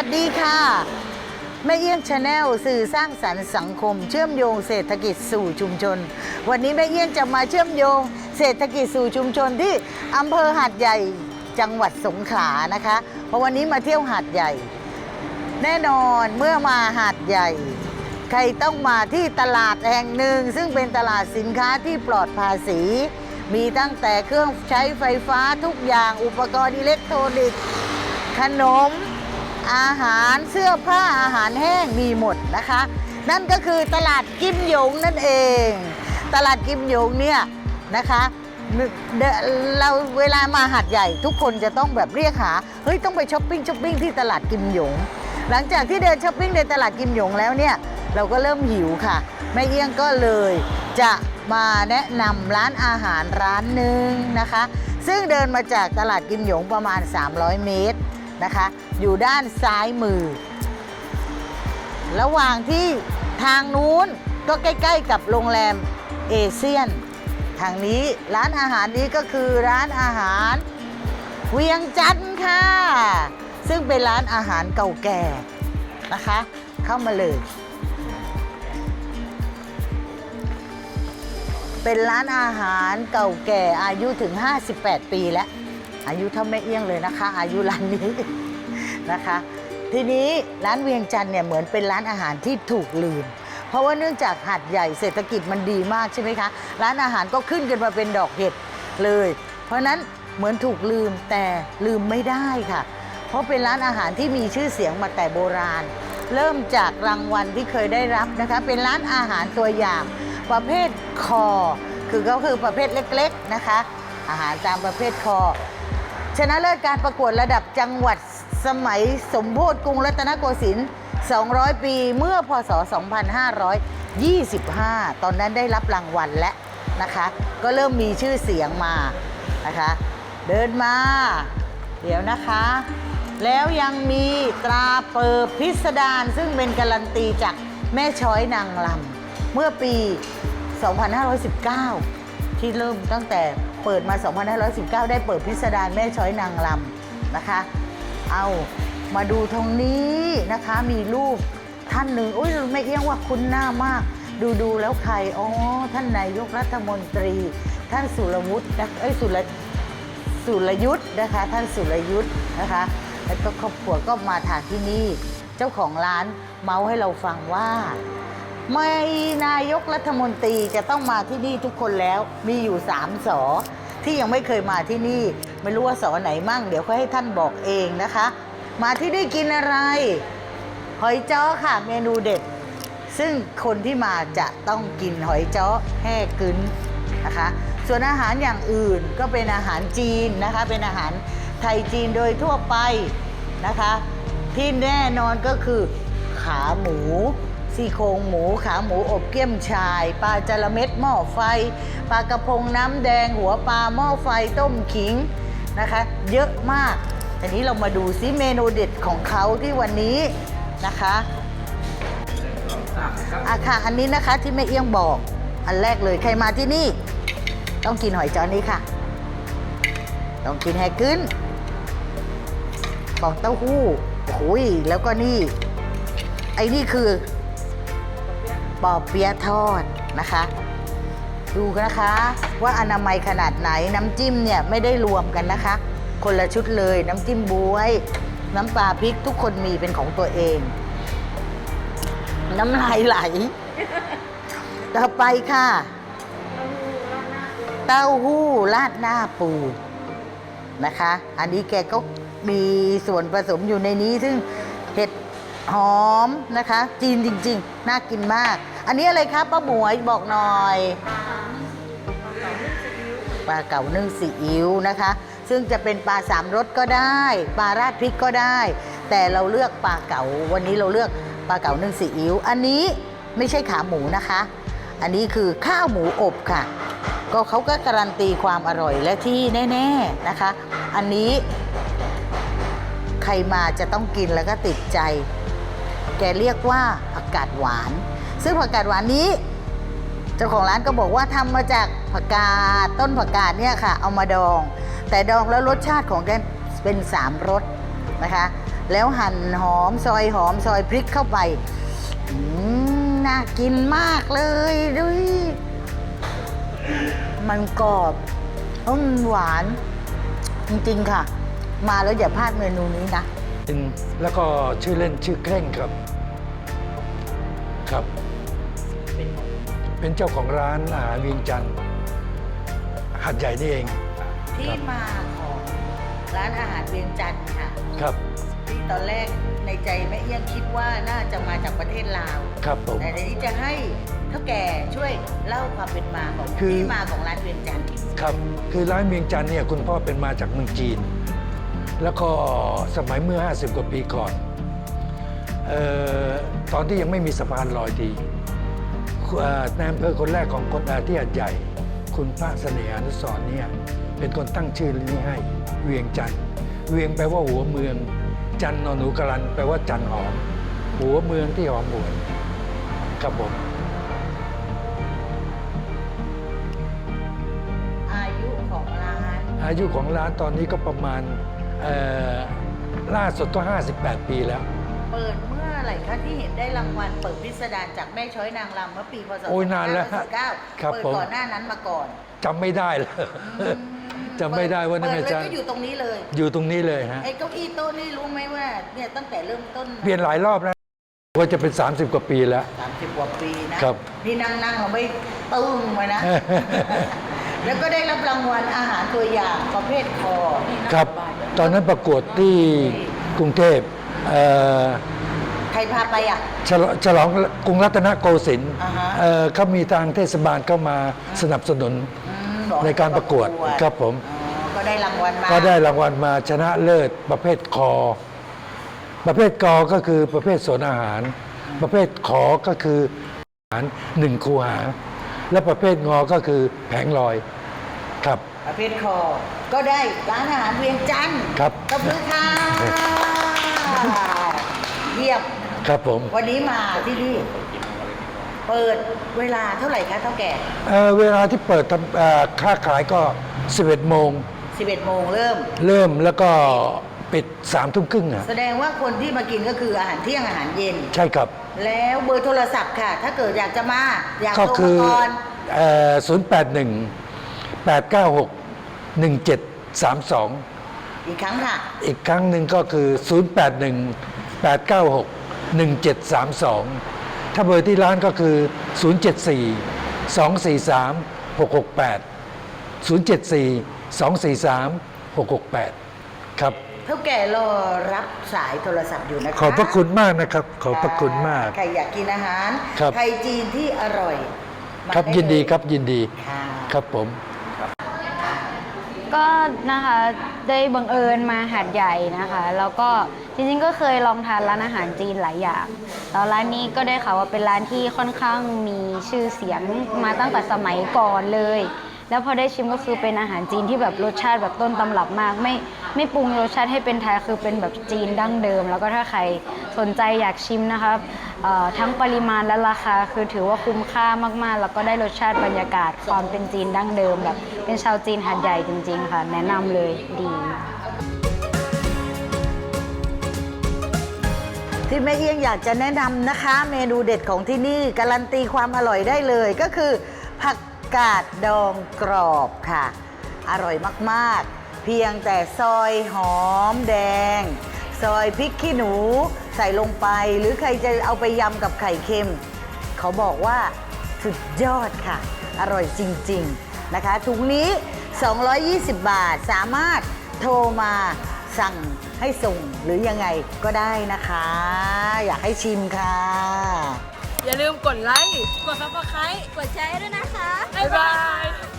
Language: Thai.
วัสดีค่ะ แม่เอี้ยงชาแนลสื่อสร้างสรรค์สังคม เชื่อมโยงเศรษฐกิจสู่ชุมชน วันนี้แม่เอี้ยงจะมาเชื่อมโยงเศรษฐกิจสู่ชุมชนที่อำเภอหาดใหญ่จังหวัดสงขลานะคะ เพราะวันนี้มาเที่ยวหาดใหญ่ แน่นอนเมื่อมาหาดใหญ่ ใครต้องมาที่ตลาดแห่งหนึ่ง ซึ่งเป็นตลาดสินค้าที่ปลอดภาษี มีตั้งแต่เครื่องใช้ไฟฟ้าทุกอย่างอุปกรณ์อิเล็กทรอนิกส์ขนม อาหารเสื้อผ้าอาหารแห้งมีหมดนะคะ นั่นก็คือตลาดกิมหยงนั่นเอง ตลาดกิมหยงเนี่ยนะคะเราเวลามาหัดใหญ่ทุกคนจะต้องแบบเรียกหาเฮ้ยต้องไปช้อปปิ้งช้อปปิ้งที่ตลาดกิมหยง หลังจากที่เดินช้อปปิ้งในตลาดกิมหยงแล้วเนี่ยเราก็เริ่มหิวค่ะแม่เอี้ยงก็เลยจะมาแนะนำร้านอาหารร้านหนึ่งนะคะ ซึ่งเดินมาจากตลาดกิมหยงประมาณ 300 เมตร นะคะ อยู่ด้านซ้ายมือ ระหว่างที่ทางนู้นก็ใกล้ ๆ กับโรงแรมเอเชียน ทางนี้ร้านอาหารนี้ก็คือร้านอาหารเวียงจันทร์ค่ะ ซึ่งเป็นร้านอาหารเก่าแก่นะคะ เข้ามาเลย เป็นร้านอาหารเก่าแก่อายุถึง 58 ปีแล้ว อายุเท่าแม่เอี้ยงเลยนะคะ อายุร้านนี้นะคะ ทีนี้ร้านเวียงจันทร์เนี่ยเหมือนเป็นร้านอาหารที่ถูกลืม เพราะว่าเนื่องจากหัดใหญ่เศรษฐกิจมันดีมากใช่ไหมคะ ร้านอาหารก็ขึ้นกันมาเป็นดอกเห็ดเลย เพราะฉะนั้นเหมือนถูกลืมแต่ลืมไม่ได้ค่ะ เพราะเป็นร้านอาหารที่มีชื่อเสียงมาแต่โบราณ เริ่มจากรางวัลที่เคยได้รับนะคะ เป็นร้านอาหารตัวอย่างประเภทคอ คือก็คือประเภทเล็กๆนะคะ อาหารตามประเภทคอ ชนะเลิศการประกวดระดับจังหวัดสมัยสมโพธิกรุงรัตนโกสินทร์ 200 ปีเมื่อพศ 2525 ตอนนั้นได้รับรางวัลและนะคะ ก็เริ่มมีชื่อเสียงมานะคะ เดินมา เดี๋ยวนะคะ แล้วยังมีตราเปิดพิสดารซึ่งเป็นการันตีจากแม่ช้อยนางลำเมื่อปี 2519 ที่เริ่มตั้งแต่ เปิดมา 2519 ได้เปิดพิสดารแม่ช้อยนางลำนะคะ เอามาดูตรงนี้นะคะมีรูปท่านหนึ่งอุ้ยไม่เอี้ยงว่าคุ้นหน้ามาก ดูดูแล้วใครอ๋อท่านนายกรัฐมนตรี ท่านสุรวุฒินะเอ้ยสุรสุรยุทธ์นะคะ ท่านสุรยุทธ์นะคะแล้วก็ครอบครัวก็มาทานที่นี่ เจ้าของร้านเมาให้เราฟังว่าไม่นายกรัฐมนตรีจะต้องมาที่นี่ทุกคนแล้วมีอยู่สามสอ ที่ยังไม่เคยมาที่นี่ ไม่รู้ว่าสอไหนมั่ง เดี๋ยวค่อยให้ท่านบอกเองนะคะ มาที่นี่กินอะไร หอยจ้อค่ะเมนูเด็ด ซึ่งคนที่มาจะต้องกินหอยจ้อแห่กึนนะคะ ส่วนอาหารอย่างอื่นก็เป็นอาหารจีนนะคะ เป็นอาหารไทยจีนโดยทั่วไปนะคะ ที่แน่นอนก็คือขาหมู ซี่โครงหมูขาหมูอบเกี๊ยมชาย ปลาจระเม็ดหม้อไฟ ปลากระพงน้ำแดง หัวปลาหม้อไฟต้มขิงนะคะ เยอะมากทีนี้เรามาดูซิเมนูเด็ดของเขาที่วันนี้นะคะอะค่ะอันนี้นะคะที่แม่เอี้ยงบอก อันแรกเลยใครมาที่นี่ ต้องกินหอยจอนี้ค่ะ ต้องกินแฮกึ้นฟองเต้าหู้โอ้ยแล้วก็นี่ ไอ้นี่คือ ปอเปี๊ยะทอดนะคะ ดูนนะคะว่าอนามัยขนาดไหนน้ำจิ้มเนี่ยไม่ได้รวมกันนะคะ คนละชุดเลยน้ำจิ้มบวย น้ำปลาพริกทุกคนมีเป็นของตัวเอง น้ำลายไหล ต่อไปค่ะ เต้าหู้ราดหน้าปูนะคะ อันนี้แกก็มีส่วนผสมอยู่ในนี้ซึ่งเห็ด หอมนะคะ จีนจริง ๆ น่ากินมาก อันนี้อะไรครับป้าหมวยบอกหน่อยปลาเก๋านึ่งซีอิ๊วนะคะ ซึ่งจะเป็นปลาสามรสก็ได้ปลาราดพริกก็ได้ แต่เราเลือกปลาเก๋าวันนี้เราเลือกปลาเก๋านึ่งซีอิ๊วอันนี้ไม่ใช่ขาหมูนะคะ อันนี้คือข้าวหมูอบค่ะ ก็เขาก็การันตีความอร่อยและที่แน่ ๆนะคะ อันนี้ใครมาจะต้องกินแล้วก็ติดใจ แกเรียกว่าผักกาดหวาน ซึ่งผักกาดหวานนี้ เจ้าของร้านก็บอกว่าทำมาจากผักกาดต้นผักกาดเนี่ยค่ะ เอามาดอง แต่ดองแล้วรสชาติของแกเป็นสามรสนะคะ แล้วหั่นหอมซอยหอมซอยพริกเข้าไปน่ากินมากเลยดูดิมันกรอบต้มหวาน จริง ๆ ค่ะ มาแล้วอย่าพลาดเมนูนี้นะ แล้วก็ชื่อเล่นชื่อเคร่งครับ ครับ เป็นเจ้าของร้านอาหารเวียงจันทร์หัดใหญ่นี่เองที่มาของร้านอาหารเวียงจันทร์ค่ะครับ ที่ตอนแรกในใจแม่เอี้ยงคิดว่าน่าจะมาจากประเทศลาว ครับผม แต่ทีนี้จะให้เท่าแก่ช่วยเล่าความเป็นมาของคือ ที่มาของร้านเวียงจันทร์ ครับ คือร้านเวียงจันทร์เนี่ยคุณพ่อเป็นมาจากเมืองจีน แล้วก็สมัยเมื่อ 50 กว่าปีก่อนเออตอนที่ยังไม่มีสะพานลอยดีเอ่อในอำเภอคนแรกของคนอาที่หัดใหญ่ คุณพระเสน่หานุสรณ์เนี่ยเป็นคนตั้งชื่อนี้ให้เวียงจันทร์เวียงแปลว่าหัวเมือง จันทร์นอนหนูกรันแปลว่าจันทร์หอม หัวเมืองที่หอมหวนครับผมอายุของร้าน อายุของร้านตอนนี้ก็ประมาณ เอ่อล่าสุดก็ 58 ปีแล้ว เปิดเมื่อไหร่คะที่เห็นได้รางวัลเปิดพิสดารจากแม่ช้อยนางรำเมื่อปีพศโอ้ยนานแล้วฮะ2549ครับเปิดผม ก่อนหน้านั้นมาก่อนจำไม่ได้เลยอืมจำไม่ได้ว่านั่นเปิแม่ดเลยจ้าก็อยู่ตรงนี้เลยอยู่ตรงนี้เลยฮะ ไอ้เก้าอี้โต๊ะนี่รู้ไหมว่าเนี่ยตั้งแต่เริ่มต้นเปลี่ยนหลายรอบแล้วว่าจะเป็น 30 กว่าปีแล้ว สามสิบกว่าปีนะครับ นี่นั่งนั่งเราไม่ตึงไว้นะ แล้วก็ได้รับรางวัลอาหารตัวอย่างประเภทคอ ครับ ตอนนั้นประกวดที่กรุงเทพเอ่อใครพาไปอะ ฉลฉลองกรุงรัตนโกสินทร์อ่าฮะ เอ่อเขามีทางเทศบาลเข้ามาสนับสนุน อืมบอกในการประกวดครับผม อ๋อก็ได้รางวัลมาก็ได้รางวัลมาชนะเลิศประเภทคอ ประเภทกอก็คือประเภทสวนอาหาร ประเภทขอก็คืออาหารหนึ่งคูหา และประเภทงอก็คือแผงลอยครับ ประเภทคอ ก็ได้ร้านอาหารเวียงจันทร์ครับขอบคุณค่ะเยี่ยมครับผม วันนี้มาที่นี่ เปิดเวลาเท่าไหร่คะเท่าแก่เอ่อเวลาที่เปิดทำเอ่อค้าขายก็ 11 โมง 11โมงเริ่ม เริ่มแล้วก็ปิด3ทุ่มครึ่งอะแสดงว่าคนที่มากินก็คืออาหารเที่ยงอาหารเย็น ใช่ครับ แล้วเบอร์โทรศัพท์ค่ะ ถ้าเกิดอยากจะมา อยากก็โทรคืมาอก่อน เอ่อ081 896 1732 อีกครั้งค่ะ อีกครั้งหนึ่งก็คือ 081 896 1732 ถ้าเบอร์ที่ร้านก็คือ 074 243 668 074 243 668 ครับ เท่าแก่รอรับสายโทรศัพท์อยู่นะคะขอบพระคุณมากนะครับ ขอบพระคุณมาก ใครอยากกินอาหาร ครับ ไทยจีนที่อร่อยมาครับไยินดีครับยินดี ค่ะ ครับผม ก็นะคะได้บังเอิญมาหาดใหญ่นะคะ แล้วก็จริงๆก็เคยลองทานร้านอาหารจีนหลายอย่างแล้วร้านนี้ก็ได้ข่าวว่าเป็นร้านที่ค่อนข้างมีชื่อเสียงมาตั้งแต่สมัยก่อนเลย แล้วพอได้ชิมก็คือเป็นอาหารจีนที่แบบรสชาติแบบต้นตำรับมาก ไม่ไม่ปรุงรสชาติให้เป็นไทยคือเป็นแบบจีนดั้งเดิม แล้วก็ถ้าใครสนใจอยากชิมนะคะเอ่อทั้งปริมาณและราคาคือถือว่าคุ้มค่ามากๆ แล้วก็ได้รสชาติบรรยากาศความเป็นจีนดั้งเดิมแบบเป็นชาวจีนหาดใหญ่จริง ๆ ค่ะ แนะนำเลยดีที่แม่เอี้ยงอยากจะแนะนำนะคะ เมนูเด็ดของที่นี่ การันตีความอร่อยได้เลยก็คือ ผัก กาดดองกรอบค่ะ อร่อยมากๆ เพียงแต่ซอยหอมแดง ซอยพริกขี้หนูใส่ลงไป หรือใครจะเอาไปยำกับไข่เค็ม เขาบอกว่าสุดยอดค่ะ อร่อยจริง ๆ นะคะถุงนี้ 220 บาทสามารถโทรมาสั่งให้ส่งหรือยังไงก็ได้นะคะ อยากให้ชิมค่ะ อย่าลืมกดไลค์ กดซับสไครต์กดแชร์ด้วยนะคะ บ๊ายบาย